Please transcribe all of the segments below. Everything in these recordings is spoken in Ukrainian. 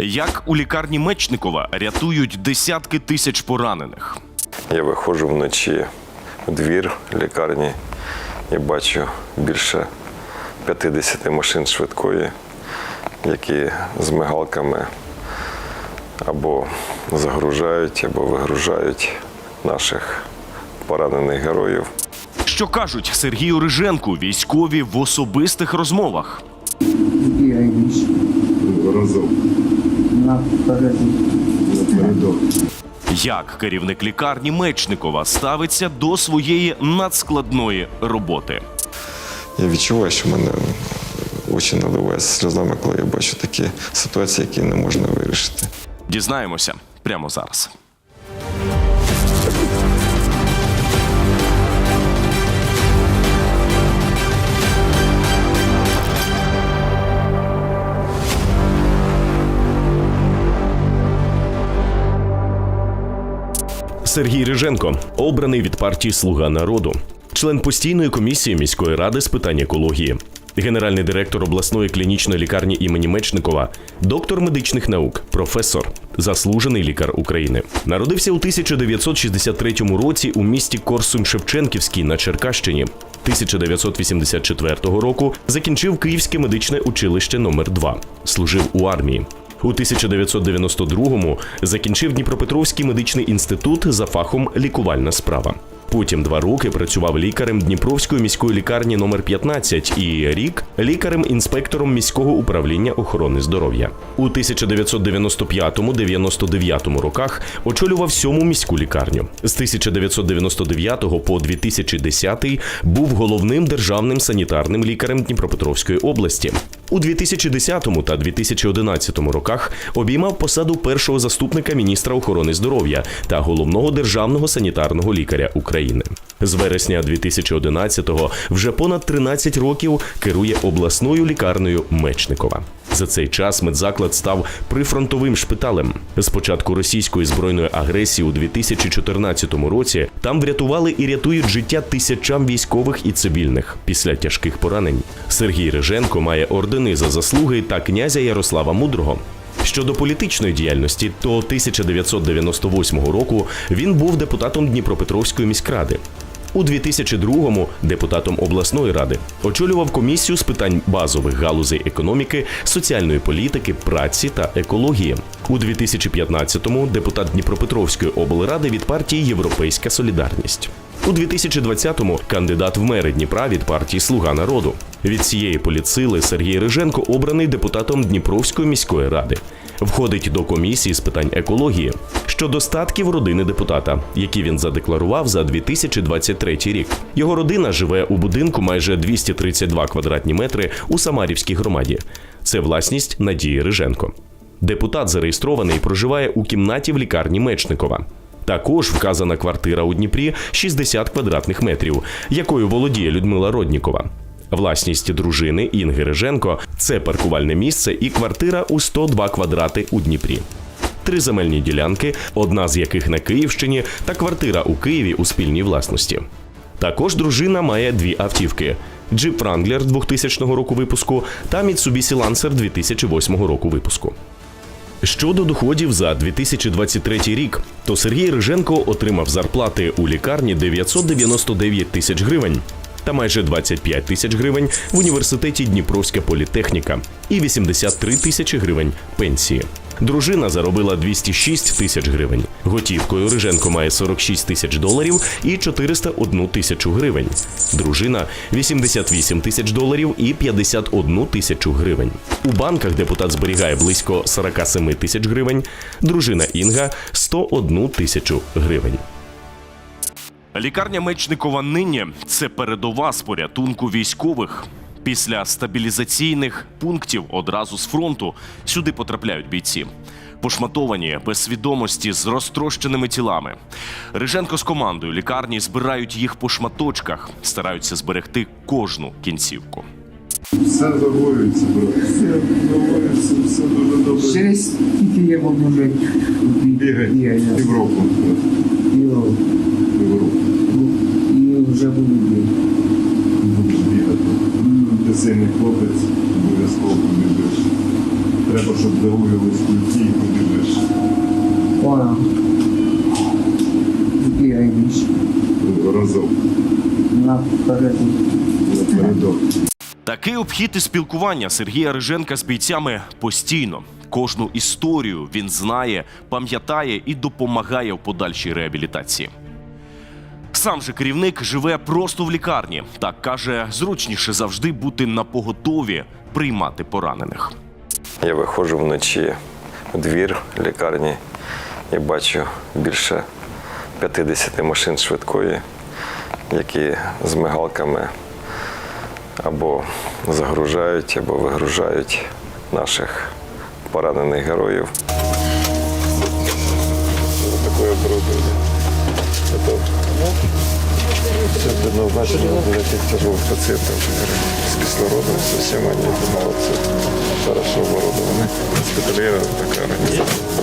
Як у лікарні Мечникова рятують десятки тисяч поранених. Я виходжу вночі у двір лікарні і бачу більше 50 машин швидкої, які з мигалками або загружають, або вигружають наших поранених героїв. Що кажуть Сергію Риженку, військові в особистих розмовах? Разом на передок. напередок. Як керівник лікарні Мечникова ставиться до своєї надскладної роботи? Я відчуваю, що в мене очі наливаються сльозами, коли я бачу такі ситуації, які не можна вирішити. Дізнаємося прямо зараз. Сергій Риженко обраний від партії Слуга народу, член постійної комісії міської ради з питань екології, генеральний директор обласної клінічної лікарні імені Мечникова, доктор медичних наук, професор, заслужений лікар України. Народився у 1963 році у місті Корсунь-Шевченківський на Черкащині. 1984 року закінчив Київське медичне училище номер 2 Служив у армії. У 1992-му закінчив Дніпропетровський медичний інститут за фахом лікувальна справа. Потім два роки працював лікарем Дніпровської міської лікарні номер 15 і рік лікарем-інспектором міського управління охорони здоров'я. У 1995-99 роках очолював сьому міську лікарню. З 1999 по 2010 був головним державним санітарним лікарем Дніпропетровської області. У 2010 та 2011 роках обіймав посаду першого заступника міністра охорони здоров'я та головного державного санітарного лікаря України. З вересня 2011-го вже понад 13 років керує обласною лікарнею Мечникова. За цей час медзаклад став прифронтовим шпиталем. З початку російської збройної агресії у 2014 році там врятували і рятують життя тисячам військових і цивільних після тяжких поранень. Сергій Риженко має ордени за заслуги та князя Ярослава Мудрого. Щодо політичної діяльності, то 1998 року він був депутатом Дніпропетровської міськради. У 2002-му депутатом обласної ради очолював комісію з питань базових галузей економіки, соціальної політики, праці та екології. У 2015-му депутат Дніпропетровської облради від партії Європейська Солідарність. У 2020-му кандидат в мери Дніпра від партії Слуга народу. Від цієї політсили Сергій Риженко обраний депутатом Дніпровської міської ради. Входить до комісії з питань екології щодо статків родини депутата, які він задекларував за 2023 рік. Його родина живе у будинку майже 232 квадратні метри у Самарівській громаді. Це власність Надії Риженко. Депутат зареєстрований проживає у кімнаті в лікарні Мечникова. Також вказана квартира у Дніпрі 60 квадратних метрів, якою володіє Людмила Роднікова. Власність дружини Інги Риженко це паркувальне місце і квартира у 102 квадрати у Дніпрі. Три земельні ділянки, одна з яких на Київщині, та квартира у Києві у спільній власності. Також дружина має дві автівки: Jeep Wrangler 2000 року випуску та Mitsubishi Lancer 2008 року випуску. Щодо доходів за 2023 рік, то Сергій Риженко отримав зарплати у лікарні 999 тисяч гривень та майже 25 тисяч гривень в університеті Дніпровська політехніка і 83 тисячі гривень пенсії. Дружина заробила 206 тисяч гривень. Готівкою Риженко має 46 тисяч доларів і 401 тисячу гривень. Дружина 88 тисяч доларів і 51 тисячу гривень. У банках депутат зберігає близько 47 тисяч гривень. Дружина Інга 101 тисячу гривень. Лікарня Мечникова нині це передова з порятунку військових. Після стабілізаційних пунктів одразу з фронту сюди потрапляють бійці. Пошматовані без свідомості з розтрощеними тілами. Риженко з командою лікарні збирають їх по шматочках, стараються зберегти кожну кінцівку. Все загоюється, брат. Все загоюється, все дуже добре. Через скільки я буду жити? Бігать Європу. Європу. Такий обхід і спілкування Сергія Риженка з бійцями постійно. Кожну історію він знає, пам'ятає і допомагає в подальшій реабілітації. Сам же керівник живе просто в лікарні. Так каже, зручніше завжди бути на поготові приймати поранених. Я виходжу вночі у двір лікарні і бачу більше 50 машин швидкої, які з мигалками або загружають, або вигружають наших поранених героїв. Таке оборудовання. Это все предназначено для таких тяжелых пациентов с кислородом, со всем они это молодцы. Хорошо оборудованы. Госпиталирована такая организация.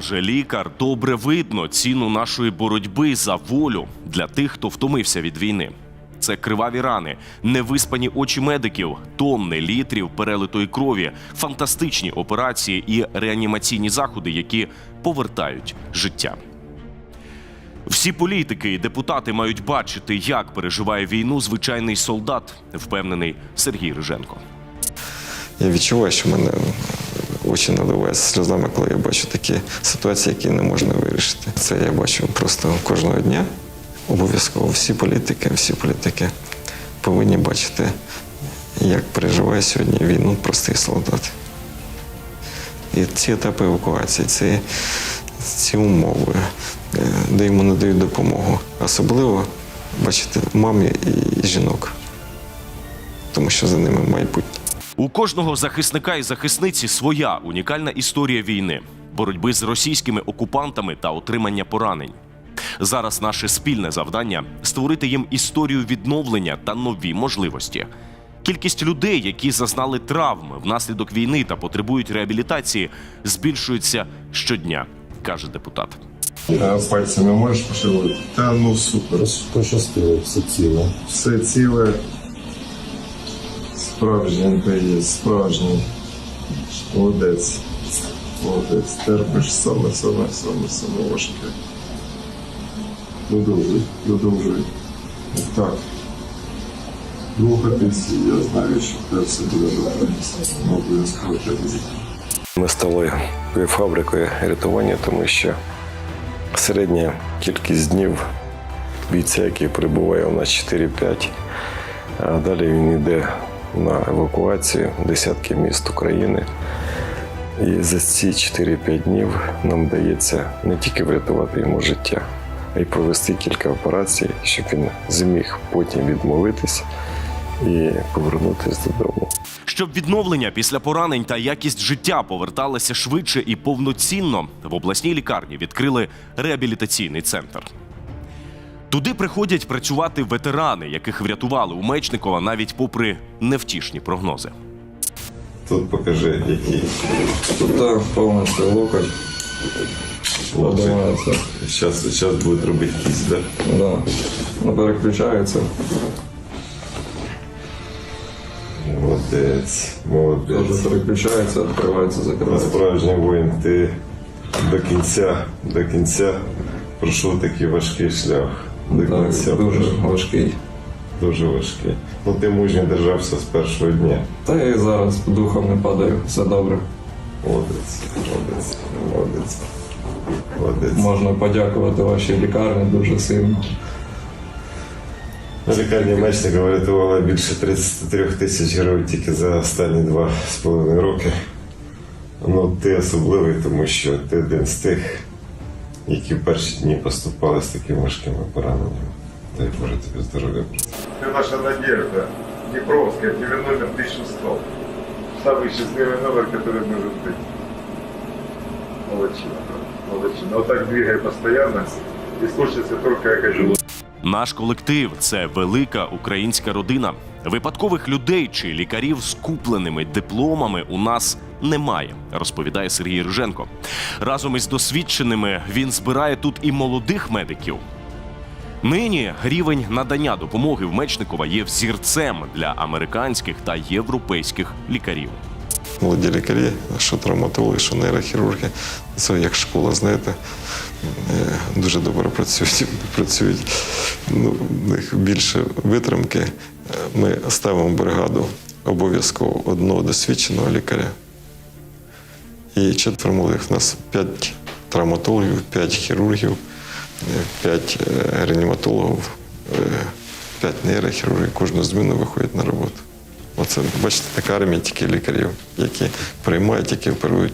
Каже лікар, добре видно ціну нашої боротьби за волю для тих, хто втомився від війни. Це криваві рани, невиспані очі медиків, тонни літрів перелитої крові, фантастичні операції і реанімаційні заходи, які повертають життя. Всі політики і депутати мають бачити, як переживає війну звичайний солдат, впевнений Сергій Риженко. Я відчуваю, що мене очі наливаються сльозами, коли я бачу такі ситуації, які не можна вирішити. Це я бачу просто кожного дня. Обов'язково всі політики, всі політики повинні бачити, як переживає сьогодні війну простий солдат. І ці етапи евакуації, ці, ці умови, е, де йому надають допомогу. Особливо бачити мамі і жінок, тому що за ними майбутнє. У кожного захисника і захисниці своя унікальна історія війни, боротьби з російськими окупантами та отримання поранень. Зараз наше спільне завдання створити їм історію відновлення та нові можливості. Кількість людей, які зазнали травми внаслідок війни та потребують реабілітації, збільшується щодня, каже депутат. А пальцями можеш пошевелити? Та ну супер. Пощастило, все ціле. Все ціле. Справжній ти справжній. Молодець. Молодець. Терпиш саме, саме, саме, саме важке. Продовжуй, продовжуй. Так. Рухатись, я знаю, що тебе все буде добре. Обов'язково тебе. Ми стали фабрикою рятування, тому що середня кількість днів бійця, який перебуває у нас 4-5, а далі він йде на евакуацію десятки міст України. І за ці 4-5 днів нам вдається не тільки врятувати йому життя, а й провести кілька операцій, щоб він зміг потім відмовитись і повернутися додому. Щоб відновлення після поранень та якість життя поверталися швидше і повноцінно, в обласній лікарні відкрили реабілітаційний центр. Туди приходять працювати ветерани, яких врятували у Мечникова навіть попри невтішні прогнози. Тут покажи, який Тут повністю локоть подимається. Сейчас, сейчас будет робити кість, да? Да. Ну, переключається. Молодець, молодець. переключається, відкривається, закривається. Справжній воїн, ти до кінця, до кінця пройшов такий важкий шлях. До дуже важкий. дуже важкий. Ну ти мужньо держався з першого дня. Та я і зараз духом не падаю, все добре. Молодець, молодець, молодець. Молодець. Можна подякувати вашій лікарні дуже сильно. На лікарні Мечника врятувала більше 33 тисяч героїв тільки за останні два з половиною роки. Ну, ти особливий, тому що ти один з тих, які в перші дні поступали з такими важкими пораненнями. Дай Боже тобі здоров'я. брат. Це наша надежда. Дніпровська, номер 1100. Самый счастливый номер, который может быть. Молодчина, правда. молодчина. Вот так двигай постоянно, и слушайся только, я кажу, Наш колектив це велика українська родина. Випадкових людей чи лікарів з купленими дипломами у нас немає, розповідає Сергій Риженко. Разом із досвідченими він збирає тут і молодих медиків. Нині рівень надання допомоги в Мечникова є взірцем для американських та європейських лікарів. Молоді лікарі, що травматологи, що нейрохірурги. Це як школа, знаєте, дуже добре працюють. працюють. Ну, в них більше витримки. Е, Ми ставимо бригаду обов'язково одного досвідченого лікаря. І четверо молодих. У нас п'ять травматологів, п'ять хірургів, е, п'ять е, реаніматологів, е, п'ять нейрохірургів. Кожну зміну виходять на роботу. Оце, бачите, така армія тільки лікарів, які приймають, які оперують.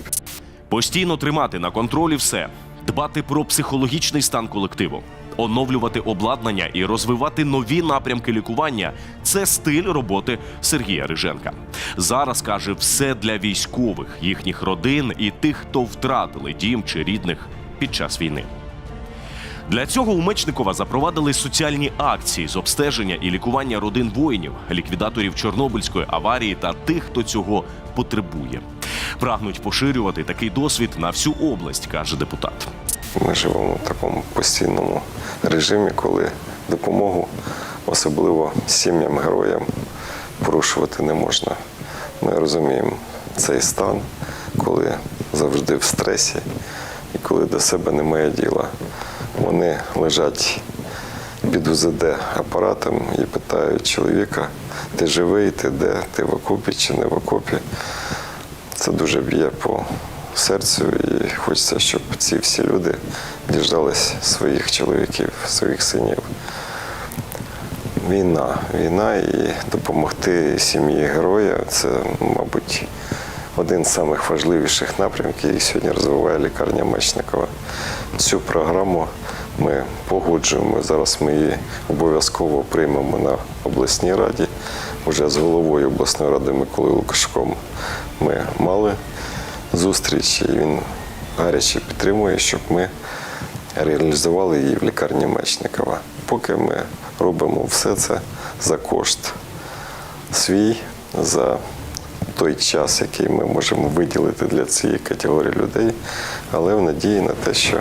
Постійно тримати на контролі все, дбати про психологічний стан колективу, оновлювати обладнання і розвивати нові напрямки лікування це стиль роботи Сергія Риженка. Зараз каже все для військових, їхніх родин і тих, хто втратили дім чи рідних під час війни. Для цього у Мечникова запровадили соціальні акції з обстеження і лікування родин воїнів, ліквідаторів Чорнобильської аварії та тих, хто цього потребує. Прагнуть поширювати такий досвід на всю область, каже депутат. Ми живемо в такому постійному режимі, коли допомогу, особливо сім'ям героям, порушувати не можна. Ми розуміємо цей стан, коли завжди в стресі і коли до себе немає діла. Вони лежать під УЗД апаратом і питають чоловіка, ти живий, ти де, ти в окопі чи не в окопі. Це дуже б'є по серцю, і хочеться, щоб ці всі люди діждались своїх чоловіків, своїх синів. Війна, війна і допомогти сім'ї героя це, мабуть, один з самих важливіших напрямків, який сьогодні розвиває лікарня Мечникова. Цю програму ми погоджуємо. Зараз ми її обов'язково приймемо на обласній раді. Уже з головою обласної ради Миколою Лукашком ми мали зустріч, і він гаряче підтримує, щоб ми реалізували її в лікарні Мечникова. Поки ми робимо все це за кошт свій, за той час, який ми можемо виділити для цієї категорії людей, але в надії на те, що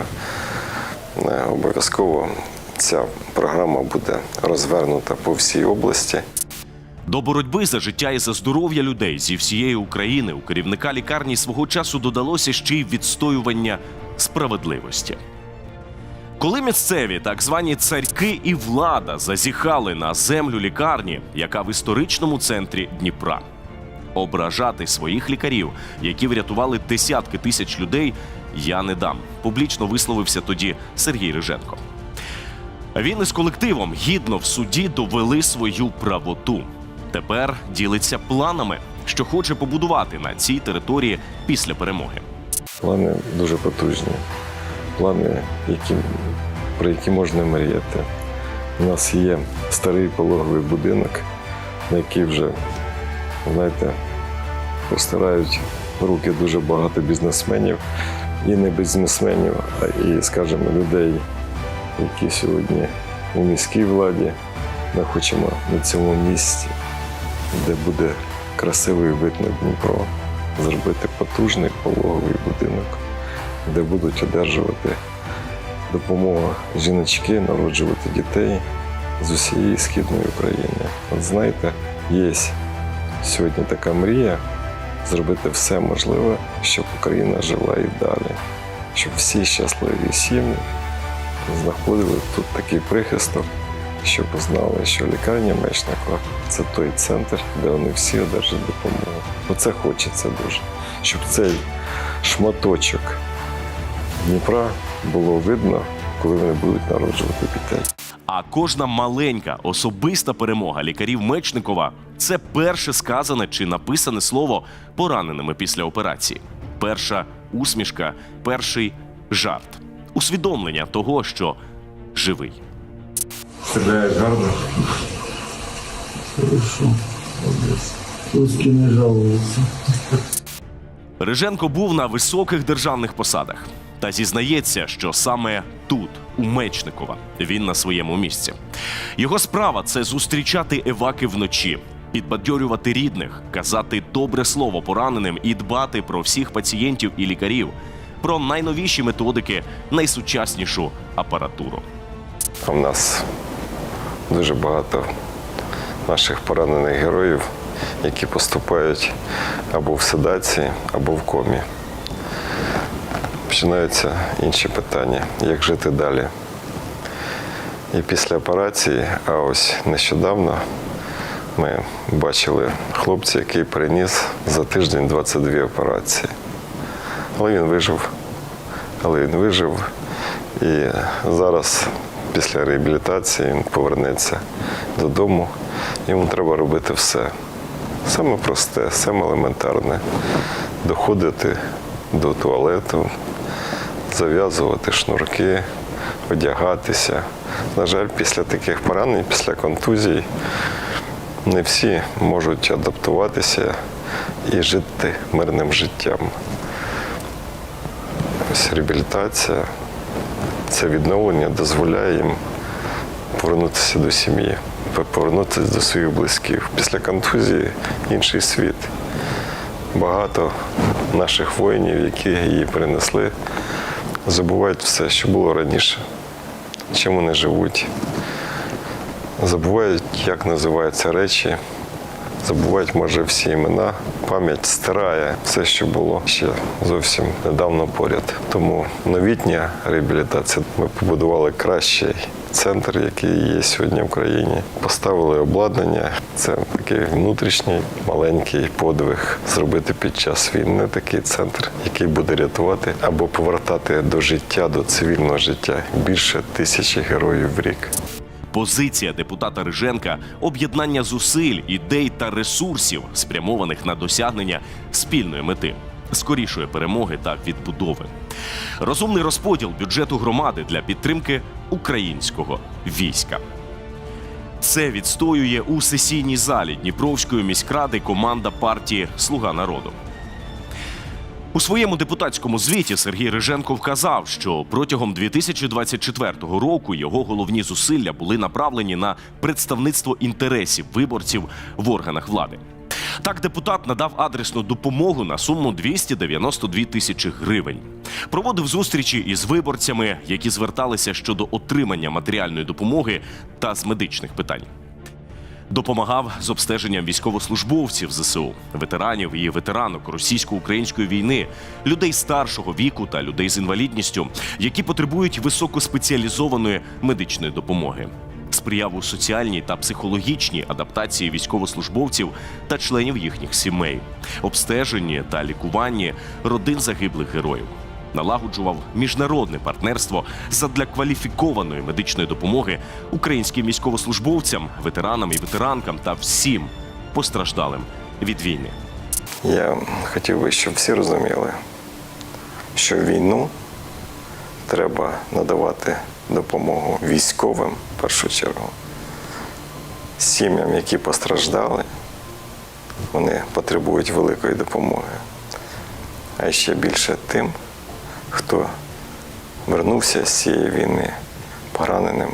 е, обов'язково ця програма буде розвернута по всій області. До боротьби за життя і за здоров'я людей зі всієї України у керівника лікарні свого часу додалося ще й відстоювання справедливості. Коли місцеві так звані царьки і влада зазіхали на землю лікарні, яка в історичному центрі Дніпра, ображати своїх лікарів, які врятували десятки тисяч людей, я не дам. Публічно висловився тоді Сергій Риженко. Він із колективом гідно в суді довели свою правоту. Тепер ділиться планами, що хоче побудувати на цій території після перемоги. Плани дуже потужні. Плани, які, про які можна мріяти. У нас є старий пологовий будинок, на який вже, знаєте, постирають руки дуже багато бізнесменів і не бізнесменів, а і, скажімо, людей, які сьогодні у міській владі. Ми хочемо на цьому місці, де буде красивий вид на Дніпро, зробити потужний пологовий будинок, де будуть одержувати допомогу жіночки, народжувати дітей з усієї східної України. От знаєте, є сьогодні така мрія зробити все можливе, щоб Україна жила і далі, щоб всі щасливі сім'ї знаходили тут такий прихисток, щоб знали, що лікарня Мечникова це той центр, де вони всі одержать допомогу. Оце хочеться дуже, щоб цей шматочок Дніпра було видно, коли вони будуть народжувати дітей. А кожна маленька особиста перемога лікарів Мечникова це перше сказане чи написане слово пораненими після операції. Перша усмішка, перший жарт, усвідомлення того, що живий. Стріляєш гарно. Хорошо. Русские не жалуются. Риженко був на високих державних посадах та зізнається, що саме тут, у Мечникова, він на своєму місці. Його справа це зустрічати еваки вночі, підбадьорювати рідних, казати добре слово пораненим і дбати про всіх пацієнтів і лікарів, про найновіші методики, найсучаснішу апаратуру. В нас дуже багато наших поранених героїв, які поступають або в седації, або в комі. Починаються інші питання, як жити далі. І після операції, а ось нещодавно ми бачили хлопця, який переніс за тиждень 22 операції. Але він вижив. Але він вижив. І зараз, після реабілітації, він повернеться додому. Йому треба робити все. Саме просте, саме елементарне. Доходити до туалету, зав'язувати шнурки, одягатися. На жаль, після таких поранень, після контузій, не всі можуть адаптуватися і жити мирним життям. Ось реабілітація, це відновлення дозволяє їм повернутися до сім'ї, повернутися до своїх близьких. Після контузії інший світ. Багато наших воїнів, які її перенесли, забувають все, що було раніше, чим вони живуть. Забувають, як називаються речі, забувають, може, всі імена. Пам'ять стирає все, що було ще зовсім недавно поряд. Тому новітня реабілітація. Ми побудували кращий центр, який є сьогодні в країні. Поставили обладнання. Це такий внутрішній маленький подвиг зробити під час війни такий центр, який буде рятувати або повертати до життя, до цивільного життя більше тисячі героїв в рік. Позиція депутата Риженка об'єднання зусиль, ідей та ресурсів, спрямованих на досягнення спільної мети, скорішої перемоги та відбудови. Розумний розподіл бюджету громади для підтримки українського війська. Це відстоює у сесійній залі Дніпровської міськради команда партії Слуга народу. У своєму депутатському звіті Сергій Риженко вказав, що протягом 2024 року його головні зусилля були направлені на представництво інтересів виборців в органах влади. Так, депутат надав адресну допомогу на суму 292 тисячі гривень. Проводив зустрічі із виборцями, які зверталися щодо отримання матеріальної допомоги та з медичних питань. Допомагав з обстеженням військовослужбовців ЗСУ, ветеранів і ветеранок російсько-української війни, людей старшого віку та людей з інвалідністю, які потребують високоспеціалізованої медичної допомоги. Сприяв у соціальній та психологічній адаптації військовослужбовців та членів їхніх сімей, обстеженні та лікуванні родин загиблих героїв налагоджував міжнародне партнерство задля кваліфікованої медичної допомоги українським військовослужбовцям, ветеранам і ветеранкам та всім постраждалим від війни. Я хотів би, щоб всі розуміли, що війну треба надавати допомогу військовим в першу чергу, сім'ям, які постраждали, вони потребують великої допомоги. А ще більше тим, хто вернувся з цієї війни пораненим,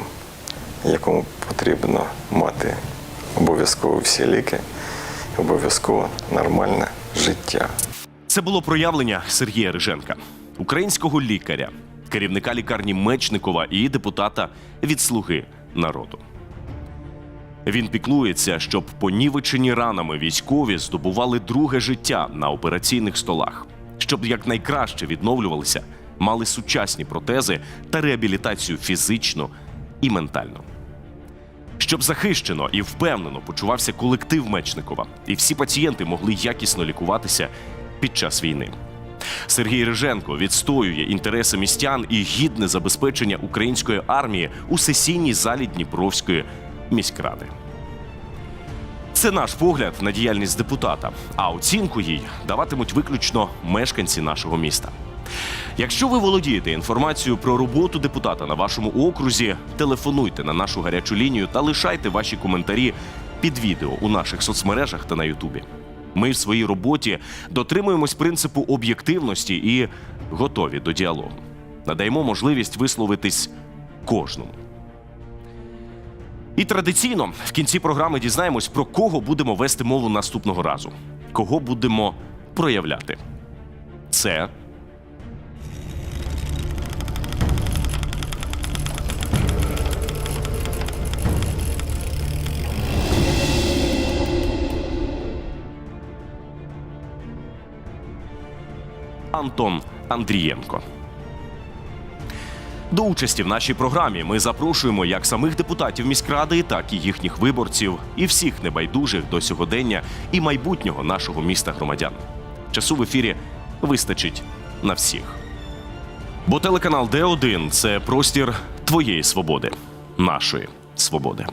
якому потрібно мати обов'язково всі ліки, обов'язково нормальне життя. Це було проявлення Сергія Риженка, українського лікаря, керівника лікарні Мечникова і депутата від Слуги народу. Він піклується, щоб понівечені ранами військові здобували друге життя на операційних столах, щоб якнайкраще відновлювалися, мали сучасні протези та реабілітацію фізично і ментально. Щоб захищено і впевнено почувався колектив Мечникова, і всі пацієнти могли якісно лікуватися під час війни. Сергій Риженко відстоює інтереси містян і гідне забезпечення української армії у сесійній залі Дніпровської міськради. Це наш погляд на діяльність депутата, а оцінку їй даватимуть виключно мешканці нашого міста. Якщо ви володієте інформацією про роботу депутата на вашому окрузі, телефонуйте на нашу гарячу лінію та лишайте ваші коментарі під відео у наших соцмережах та на Ютубі. Ми в своїй роботі дотримуємось принципу об'єктивності і готові до діалогу. Надаємо можливість висловитись кожному. І традиційно в кінці програми дізнаємось, про кого будемо вести мову наступного разу, кого будемо проявляти. Це Антон Андрієнко. До участі в нашій програмі ми запрошуємо як самих депутатів міськради, так і їхніх виборців, і всіх небайдужих до сьогодення і майбутнього нашого міста громадян. Часу в ефірі вистачить на всіх. Бо телеканал Д1 – це простір твоєї свободи, нашої свободи.